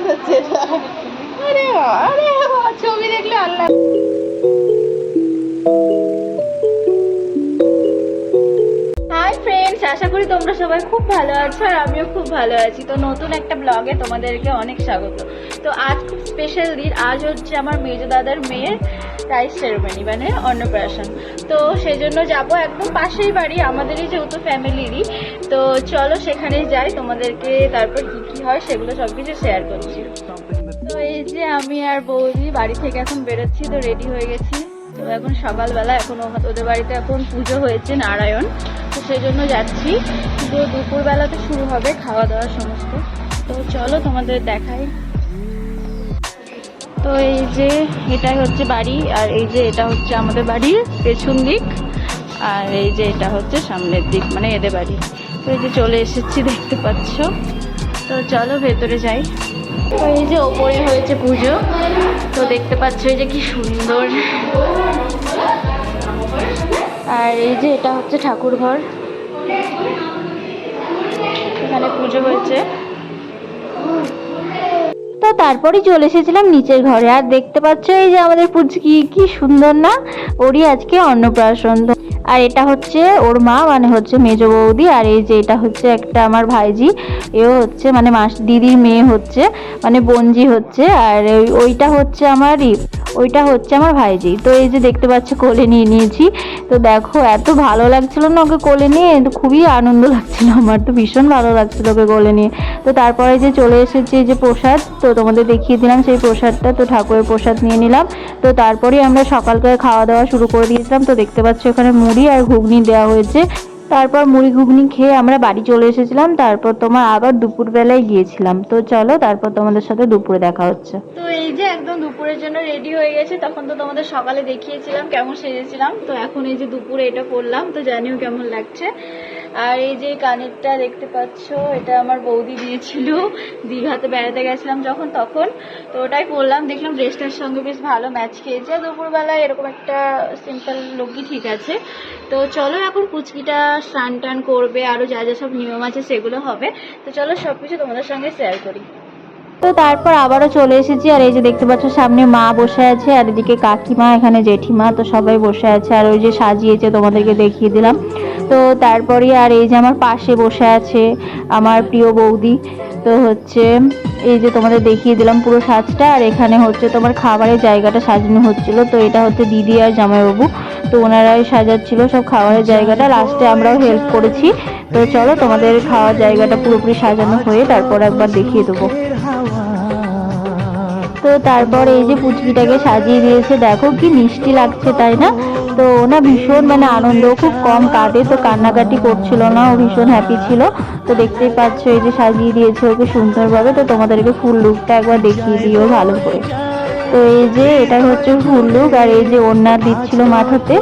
আওয়াজ হচ্ছে আরে আরে ছবি দেখলে আল্লাহ। ফ্রেন্ডস আশা করি তোমরা সবাই খুব ভালো আছো আর আমিও খুব ভালো আছি। তো নতুন একটা ব্লগে তোমাদেরকে অনেক স্বাগত। তো আজ খুব স্পেশাল দিন। আজ হচ্ছে আমার মেজো দাদার মেয়ের রাইস সেরেমনি মানে অন্নপ্রাশন। তো সেই জন্য যাব একদম পাশেই বাড়ি, আমাদেরই যেহেতু ফ্যামিলিরই তো চলো সেখানে যাই, তোমাদেরকে তারপর কি কি হয় সেগুলো সব কিছু শেয়ার করছি। তো এই যে আমি আর বৌদি বাড়ি থেকে এখন বেরোচ্ছি, তো রেডি হয়ে গেছি। তো এখন সকালবেলা এখন ওদের বাড়িতে এখন পুজো হয়েছে নারায়ণ। তো সেই জন্য যাচ্ছি। তো দুপুরবেলাতে শুরু হবে খাওয়া দাওয়া সমস্ত। তো চলো তোমাদের দেখাই। তো এই যে এটাই হচ্ছে বাড়ি, আর এই যে এটা হচ্ছে আমাদের বাড়ির পেছন দিক। আর এই যে এটা হচ্ছে সামনের দিক মানে এদের বাড়ি। তো এই যে চলে এসেছি, দেখতে পাচ্ছ? তো চলো ভেতরে যাই। তো এই যে ওপরে হয়েছে পুজো, তো দেখতে পাচ্ছ এই যে কি সুন্দর। আর এই যে এটা হচ্ছে ঠাকুর ঘর। এখানে পুজো হয়েছে। তো তারপরেই চলে এসেছিলাম নিচের ঘরে। আর দেখতে পাচ্ছ এই যে আমাদের পুচকি কি কি সুন্দর না? ওরই আজকে অন্নপ্রাশন। আর এটা হচ্ছে ওর মা মানে হচ্ছে মেজ বৌদি, আর এই যে এটা হচ্ছে একটা আমার ভাইজি, এও হচ্ছে মানে মাস, দিদির মেয়ে হচ্ছে মানে বঞ্জি হচ্ছে, আর ওই- ওইটা হচ্ছে আমার ওইটা হচ্ছে আমার ভাইজি। তো এই যে দেখতে পাচ্ছ, কোলে নিয়ে নিয়েছি। তো দেখো, এত ভালো লাগছিল না ওকে কোলে নিয়ে। তো খুবই আনন্দ লাগছিল আমার, তো ভীষণ ভালো লাগছিল ওকে কোলে নিয়ে। তো তারপরে যে চলে এসেছে যে প্রসাদ, তো তোমাদের দেখিয়ে দিলাম সেই প্রসাদটা। তো ঠাকুরের প্রসাদ নিয়ে নিলাম। তো তারপরে আমরা সকালকার খাওয়া দাওয়া শুরু করে দিয়েছিলাম। তো দেখতে পাচ্ছ এখানে মুড়ি আর ঘুগনি দেওয়া হয়েছে। তারপর মুড়ি ঘুগনি খেয়ে আমরা বাড়ি চলে এসেছিলাম। তারপর তোমার আবার দুপুরবেলায় গিয়েছিলাম। তো চলো, তারপর তোমাদের সাথে দুপুরে দেখা হচ্ছে। তো এই যে একদম দুপুরের জন্য রেডি হয়ে গেছে, তখন তো তোমাদের সকালে দেখিয়েছিলাম কেমন সেজেছিলাম। তো এখন এই যে দুপুরে এটা করলাম, তো জানিও কেমন লাগছে। আর এই যে কানেরটা দেখতে পাচ্ছ, এটা আমার বৌদি দিয়েছিল। দীঘাতে বেড়াতে গেছিলাম যখন তখন, তো ওটাই পরলাম। দেখলাম ড্রেসটার সঙ্গে বেশ ভালো ম্যাচ খেয়েছে। দুপুরবেলায় এরকম একটা সিম্পল লুকই ঠিক আছে। তো চলো এখন কুচকিটা স্নান টান করবে আরও যা যা সব নিয়ম আছে সেগুলো হবে। তো চলো সব কিছু তোমাদের সঙ্গে শেয়ার করি। তো তারপর আবারও চলে এসেছি, আর এই যে দেখতে পাচ্ছ সামনে মা বসে আছে, আর এদিকে কাকিমা, এখানে জেঠিমা, তো সবাই বসে আছে, আর ওই যে সাজিয়েছে তোমাদেরকে দেখিয়ে দিলাম। তো তারপরে আর এই যে আমার পাশে বসে আছে আমার প্রিয় বৌদি, তো হচ্ছে এই যে তোমাদের দেখিয়ে দিলাম পুরো সাজটা, আর এখানে হচ্ছে তোমার খাবারের জায়গাটা সাজানো হচ্ছিল, তো এটা হচ্ছে দিদি আর জামাইবাবু, তো ওনারাই সাজাচ্ছিল সব খাবারের জায়গাটা, লাস্টে আমরাও হেল্প করেছি। তো চলো তোমাদের খাওয়ার জায়গাটা পুরোপুরি সাজানো হয়ে তারপর একবার দেখিয়ে দেবো। তো তারপর এই যে পুচকিটাকে সাজিয়ে দিয়েছে, দেখো কি মিষ্টি লাগছে, তাই না? তো না, ভীষণ মানে আনন্দ খুব কম কাঁদে, তো কান্নাকাটি করছিল না, ও ভীষণ হ্যাপি ছিল। তো দেখতেই পাচ্ছ, এই যে সাজিয়ে দিয়েছে ওকে সুন্দরভাবে, তো তোমাদেরকে ফুল লুকটা একবার দেখিয়ে দিও ভালো করে। তো এই যে এটা হচ্ছে ফুল লুক আর এই যে ওড়না দিচ্ছিল মাথাতে,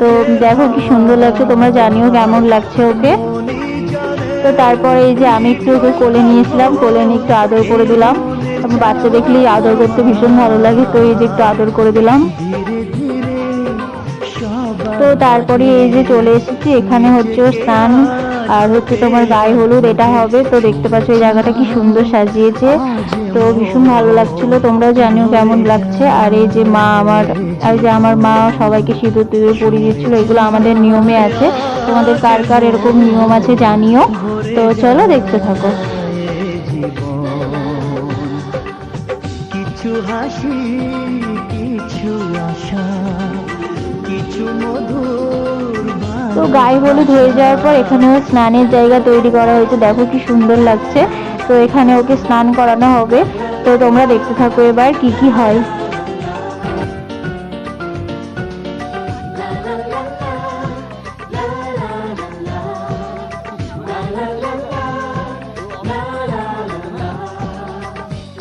তো দেখো কি সুন্দর লাগছে, তোমরা জানিও কেমন লাগছে ওকে। তো তারপর এই যে আমি একটু ওকে কোলে নিয়েছিলাম, কোলে নিয়ে একটু আদর করে দিলাম। আমার বাচ্চা দেখলেই আদর করতে ভীষণ ভালো লাগে, তো এই যে একটু আদর করে দিলাম। তো তারপরে এই যে চলে এসেছি, এখানে হচ্ছে স্নান, আর হচ্ছে তোমার গায়ে হলুদ, এটা হবে। তো দেখতে পাচ্ছ এই জায়গাটা কি সুন্দর সাজিয়েছে, তো ভীষণ ভালো লাগছিল। তোমরাও জানিও কেমন লাগছে। আর এই যে মা আমার, আর যে আমার মা সবাইকে সিঁদুর টিঁদুর পরিয়ে দিচ্ছিল, এগুলো আমাদের নিয়মে আছে। তোমাদের কার কার এরকম নিয়ম আছে জানিও। তো চলো দেখতে থাকো। কিছু হাসি, কিছু আশা, কিছু মধুর তো গায়ে হলুদ হয়ে যাওয়ার পর এখানেও স্নানের জায়গা তৈরি করা হয়েছে। দেখো কি সুন্দর লাগছে। তো এখানে ওকে স্নান করানো হবে। তো তোমরা দেখতে থাকো এবার কি কি হয়।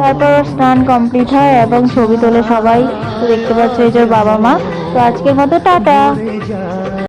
তারপর স্নান কমপ্লিট হয় এবং ছবি তোলে সবাই। দেখতে পাচ্ছ এই যে বাবা মা। তো আজকের মতো টাটা।